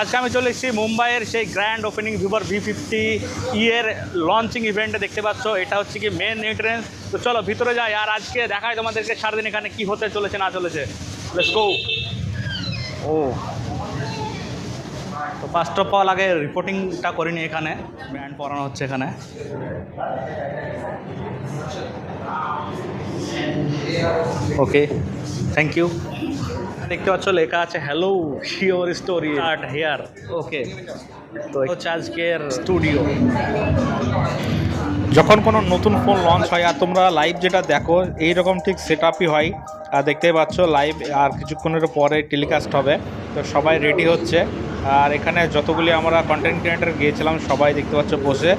আজকে আমি চলে এসেছি মুম্বাইয়ের সেই গ্র্যান্ড ওপেনিং ভিভোর ভি ফিফটি ইয়ের লঞ্চিং ইভেন্টে দেখতে পাচ্ছ, এটা হচ্ছে কি মেন এন্ট্রেন্স তো চলো ভিতরে যাই, আর আজকে দেখায় তোমাদেরকে সারাদিন এখানে কি হতে চলেছে, না চলেছে। ও। তো ফার্স্ট অফ অল আগে রিপোর্টিংটা করিনি এখানে ব্যান্ড পড়ানো হচ্ছে এখানে। ওকে থ্যাংক ইউ দেখতে পাচ্ছ লেখা আছে hello sure story art here okay তো হচ্ছে আজকের স্টুডিও যখন কোনো নতুন ফোন লঞ্চ হয় আর তোমরা লাইভ যেটা দেখো এই রকম ঠিক সেট আপই হয়। আর দেখতেই পাচ্ছ লাইভ আর কিছুক্ষণের পরে টেলিকাস্ট হবে। তো সবাই রেডি হচ্ছে। আর এখানে যতগুলি আমরা কন্টেন্ট ক্রিয়েটার গিয়েছিলাম সবাই দেখতে পাচ্ছ বসে।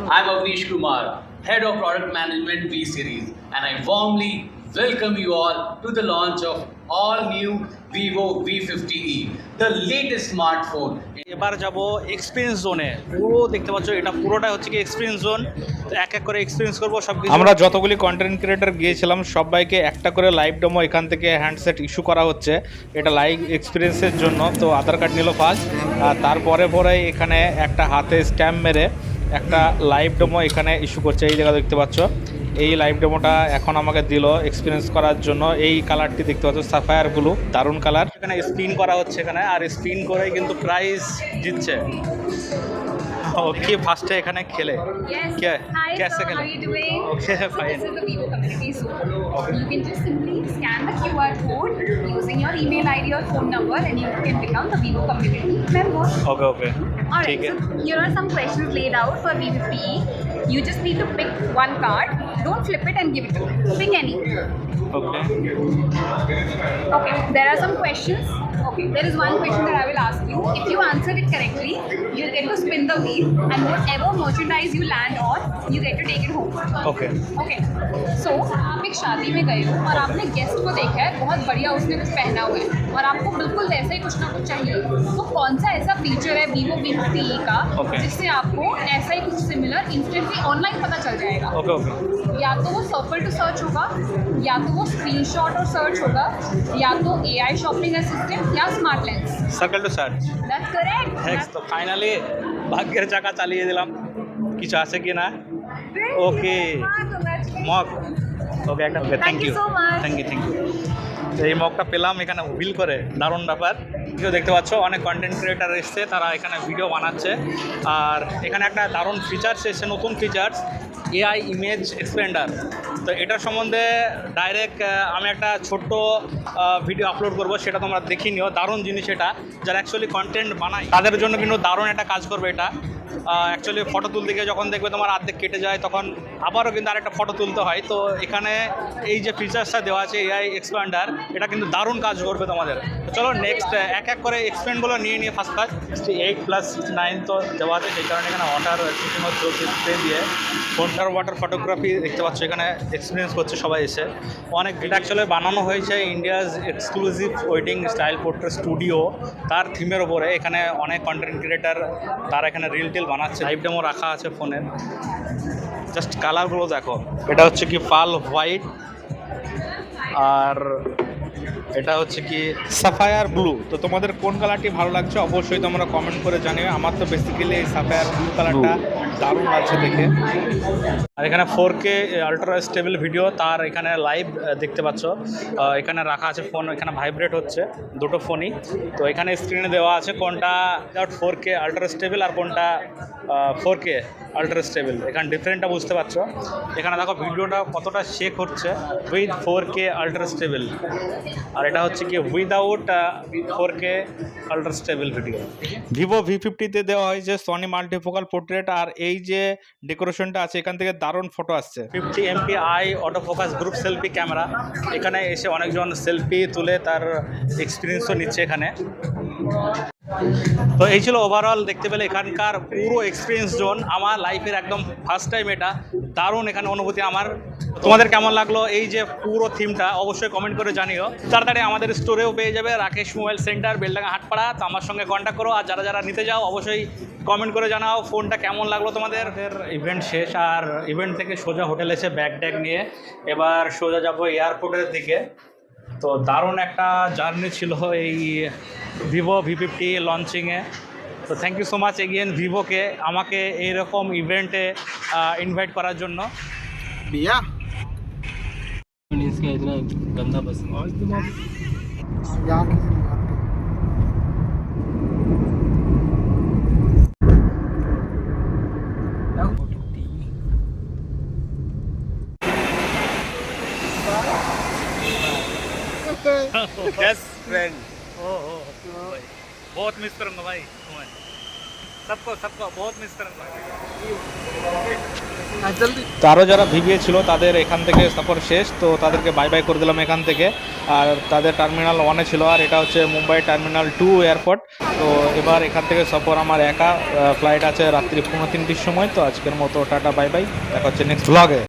I'm Avnish Kumar, Head of Product Management V Series, and I warmly welcome you all to the launch of all new Vivo V50e, the latest smartphone. এবার যাব এক্সপিরিয়েন্স জোনে পুরো দেখতে পাচ্ছ এটা পুরোটা হচ্ছে কি এক্সপিরিয়েন্স জোন তো এক এক করে এক্সপিরিয়েন্স করব সব কিছু আমরা যতগুলি কন্টেন্ট ক্রিয়েটার গিয়েছিলাম সবাইকে একটা করে লাইভ ডেমো এখান থেকে হ্যান্ডসেট ইস্যু করা হচ্ছে। এটা লাইভ এক্সপিরিয়েন্সের জন্য তো আধার কার্ড নিল ফার্স্ট আর তারপরে পরে এখানে একটা হাতে স্ট্যাম্প মেরে একটা লাইভ ডোমো এখানে ইস্যু করছে এই জায়গা দেখতে পাচ্ছ। এই লাইভ ডেমোটা এখন আমাকে দিল এক্সপিরিয়েন্স করার জন্য এই কালারটি দেখতে পাচ্ছ সাফায়ার ব্লু দারুণ কালার এখানে স্পিন করা হচ্ছে এখানে আর স্পিন করে কিন্তু প্রাইজ জিতছে ও কি ফার্স্টে এখানে খেলে Yes. क्या Hi, कैसे sir. खेले How are you doing? Okay, So fine. this is the Vivo community zone. You can just simply scan the QR code using your email ID or phone number, and you can become the Vivo community member. Okay okay Alright. ठीक है So here are some questions laid out for V50e. You just need to pick one card. Don't flip it and give it to me. Pick any. Okay Okay. There are some questions. Okay. There is one question that I will ask you. If you answer it correctly, you'll get to spin the wheel, and whatever merchandise you land on, you get to take it home. Okay okay so आप एक शादी में गए हो और आपने guest को देखा है बहुत बढ़िया उसने कुछ पहना हुआ है और आपको बिल्कुल वैसा ही कुछ ना कुछ चाहिए तो कौन सा ऐसा फीचर है वीवो वी का Okay. जिससे आपको ऐसा ही कुछ सिमिलर इंस्टेंटली ऑनलाइन पता चल जाएगा ओके ओके या तो वो सर्कल टू सर्च होगा या तो वो स्क्रीनशॉट और सर्च होगा या तो एआई शॉपिंग असिस्टेंट या smart lens circle to search that's correct thanks তো ফাইনালি ভাগ্যের চাকা চালিয়ে দিলাম কিছু আছে কি না Okay. মগ ওকে একটা okay thank Thank you you so much. Thank you thank you এই মগটা পেলাম এখানে হুইল করে দারুণ ব্যাপার কেউ দেখতে পাচ্ছ অনেক কন্টেন্ট ক্রিয়েটার এসছে তারা এখানে ভিডিও বানাচ্ছে আর এখানে একটা দারুণ ফিচার্স এসছে নতুন ফিচার্স এআই ইমেজ এক্সপ্লেন্ডার তো এটা সম্বন্ধে ডাইরেক্ট আমি একটা ছোট্ট ভিডিও আপলোড করব, সেটা তোমরা দেখি নিও। দারুণ জিনিস এটা। যারা অ্যাকচুয়ালি কন্টেন্ট বানায়, তাদের জন্য কিন্তু দারুণ একটা কাজ করবে এটা। অ্যাকচুয়ালি ফটো তুলতে গিয়ে যখন দেখবে তোমার অর্ধেক কেটে যায়, তখন আবারও কিন্তু আরেকটা ফটো তুলতে হয়। তো এখানে এই যে ফিচার্সটা দেওয়া আছে এআই এক্সপ্যান্ডার এটা কিন্তু দারুণ কাজ করবে তোমাদের। চলো নেক্সট এক এক করে এক্সপ্যান্ডগুলো নিয়ে নিয়ে first first eight plus nine তো দেওয়া আছে, সেই কারণে এখানে স্প্রে দিয়ে। ফোনটার ওয়াটার ফটোগ্রাফি দেখতে পাচ্ছ, এখানে এক্সপিরিয়েন্স করছে সবাই এসে। অনেক এটা অ্যাকচুয়ালি বানানো হয়েছে India's exclusive wedding style portrait studio তার থিমের ওপরে এখানে অনেক কন্টেন্ট ক্রিয়েটার তারা এখানে রিল টিল বানাচ্ছে লাইভ ডেমো রাখা আছে ফোনের জাস্ট কালারগুলো দেখো। এটা হচ্ছে কি পাল হোয়াইট, আর এটা হচ্ছে কি সাফায়ার ব্লু। তো তোমাদের কোন কালারটি ভালো লাগছে অবশ্যই তোমরা কমেন্ট করে জানিও। আমার তো বেসিক্যালি এই সাফায়ার ব্লু কালারটা দারুণ লাগছে দেখে। আর এখানে four K ultra stable video তার এখানে লাইভ দেখতে পাচ্ছ। এখানে রাখা আছে ফোন এখানে ভাইব্রেট হচ্ছে, দুটো ফোনই তো এখানে স্ক্রিনে দেওয়া আছে কোনটা ফোর কে আলট্রা স্টেবল আর কোনটা ফোর কে আলট্রা স্টেবল এখানে ডিফারেন্টটা বুঝতে পারছ। এখানে দেখো ভিডিওটা কতটা শেক হচ্ছে with four K ultra stable আর এটা হচ্ছে কি without four K ultra stable video Vivo V ফিফটিতে দেওয়া হয়েছে সনি মাল্টিফোকাল পোর্ট্রেট আর এই যে ডেকোরেশনটা আছে, এখান থেকে দারুণ ফটো আসছে। Fifty MP eye auto focus group selfie camera এখানে এসে অনেকজন সেলফি তুলে তার এক্সপিরিয়েন্সও নিচ্ছে এখানে। তো এই ছিল ওভারঅল দেখতে পেলে এখানকার পুরো এক্সপিরিয়েন্স জোন আমার লাইফের একদম ফার্স্ট টাইম এটা। দারুণ এখানে অনুভূতি আমার। তোমাদের কেমন লাগল এই যে পুরো থিমটা অবশ্যই কমেন্ট করে জানিও। তাড়াতাড়ি আমাদের স্টোরেও পেয়ে যাবে রাকেশ মোবাইল সেন্টার, বেলডাঙ্গা হাটপাড়া। তো আমার সঙ্গে কন্ট্যাক্ট করো আর যারা যারা নিতে যাও, অবশ্যই কমেন্ট করে জানাও। ফোনটা কেমন লাগল তোমাদের? ইভেন্ট শেষ আর ইভেন্ট থেকে সোজা হোটেল এসে ব্যাগ ট্যাগ নিয়ে এবার সোজা যাব এয়ারপোর্টের দিকে। তো দারুণ একটা জার্নি ছিল এই ভিভো ভি ফিফটি লঞ্চিংয়ে তো thank you so much again ভিভোকে আমাকে এইরকম ইভেন্টে ইনভাইট করার জন্য भैया इसका इतना गंदा पसंद यार किसी ने बात यस फ्रेंड ओ हो बहुत मिस करूंगा भाई तुम्हें सबको सबको बहुत मिस करूंगा जल्दी তারও যারা ভিভিয়ে ছিল তাদের এখান থেকে সফর শেষ তো তাদেরকে বাই বাই করে দিলাম এখান থেকে আর তাদের টার্মিনাল ওয়ানে ছিল আর এটা হচ্ছে মুম্বাই টার্মিনাল টু এয়ারপোর্ট তো এবার এখান থেকে সফর আমার একা ফ্লাইট আছে রাত্রি পৌনে তিনটির সময় তো আজকের মতো টাটা বাই বাই দেখা হচ্ছে নেক্সট ব্লগে